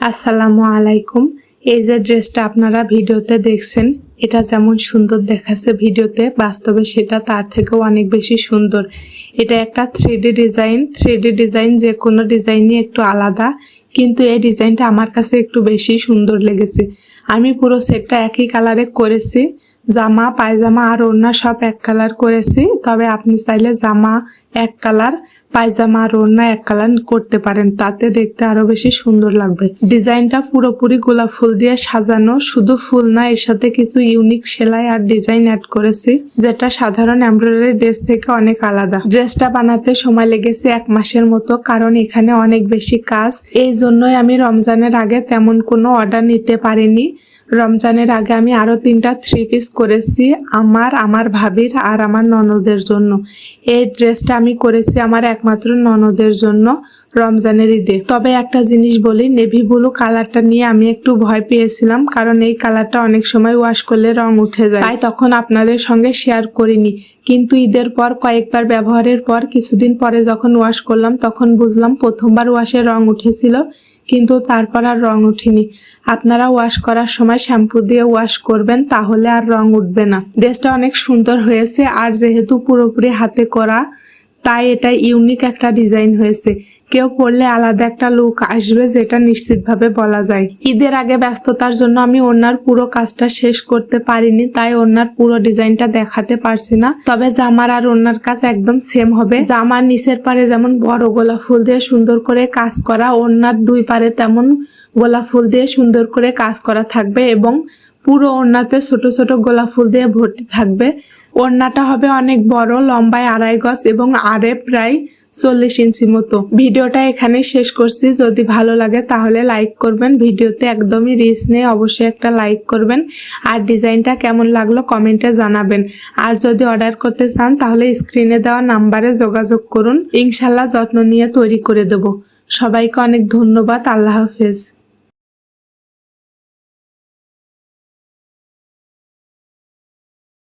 আসসালামু আলাইকুম। এই যে ড্রেসটা আপনারা ভিডিওতে দেখছেন, এটা যেমন সুন্দর দেখাচ্ছে ভিডিওতে, বাস্তবে সেটা তার থেকেও অনেক বেশি সুন্দর। এটা একটা থ্রি ডিজাইন। থ্রি ডিজাইন যে কোনো ডিজাইনই একটু আলাদা, কিন্তু এই ডিজাইনটা আমার কাছে একটু বেশি সুন্দর লেগেছে। আমি পুরো সেটটা একই কালারে করেছি। জামা, পায়জামা আর ওড়না সব এক কালার করেছি। তবে আপনি চাইলে জামা এক কালার, পায়জামা আর ওড়না এক কালার করতে পারেন। তাতে দেখতে আরও বেশি সুন্দর লাগবে। ডিজাইনটা পুরোপুরি গোলাপ ফুল দিয়ে সাজানো। শুধু ফুল না, এর সাথে কিছু ইউনিক সেলাই আর ডিজাইন অ্যাড করেছি, যেটা সাধারণ এমব্রয়ডারি ড্রেস থেকে অনেক আলাদা। ড্রেসটা বানাতে সময় লেগেছে এক মাসের মতো, কারণ এখানে অনেক বেশি কাজ। এই জন্যই আমি রমজানের আগে তেমন কোনো অর্ডার নিতে পারিনি। রমজানের আগে আমি আরও তিনটা থ্রি পিস করেছি আমার আমার ভাবির আর আমার ননদের জন্য। এই ড্রেসটা আমি করেছি আমার একমাত্র ননদের জন্য রমজানের ঈদে। তবে একটা জিনিস বলি নেভি ব্লু কালারটা নিয়ে আমি একটু ভয় পেয়েছিলাম, কারণ এই কালারটা অনেক সময় ওয়াশ করলে রং উঠে যায়। তাই তখন আপনাদের সঙ্গে শেয়ার করিনি। কিন্তু ঈদের পর, কয়েকবার ব্যবহারের পর, কিছুদিন পরে যখন ওয়াশ করলাম, তখন বুঝলাম প্রথমবার ওয়াশে রং উঠেছিল। কিন্তু তারপর আর রং উঠেনি। আপনারা ওয়াশ করার সময় শ্যাম্পু দিয়ে ওয়াশ করবেন, তাহলে আর রং উঠবে না। ড্রেসটা অনেক সুন্দর হয়েছে, আর যেহেতু পুরোপুরি হাতে করা তাই এটা ইউনিক একটা ডিজাইন হয়েছে। কেউ পরলে আলাদা একটা লুক আসবে যেটা নিশ্চিতভাবে বলা যায়। ঈদের আগে ব্যস্ততার জন্য আমি ওনার পুরো কাজটা শেষ করতে পারিনি, তাই ওনার পুরো ডিজাইনটা দেখাতে পারছি না। তবে জামার আর ওনার কাজ একদম সেম হবে। জামার নিচের পারে যেমন বড় গোলাপ ফুল দিয়ে সুন্দর করে কাজ করা, ওনার দুই পারে তেমন গোলাপ ফুল দিয়ে সুন্দর করে কাজ করা থাকবে এবং পুরো ওড়নাতে ছোট ছোট গোলাপ ফুল দিয়ে ভর্তি থাকবে। ওড়নাটা হবে অনেক বড়, লম্বায় আড়াই গজ এবং আরে প্রায় চল্লিশ ইঞ্চি মতো। ভিডিওটা এখানেই শেষ করছি। যদি ভালো লাগে তাহলে লাইক করবেন। ভিডিওতে একদমই রিস নেই, অবশ্যই একটা লাইক করবেন। আর ডিজাইনটা কেমন লাগল কমেন্টে জানাবেন। আর যদি অর্ডার করতে চান তাহলে স্ক্রিনে দেওয়া নাম্বারে যোগাযোগ করুন। ইনশাল্লাহ যত্ন নিয়ে তৈরি করে দেব। সবাইকে অনেক ধন্যবাদ। আল্লাহ হাফেজ।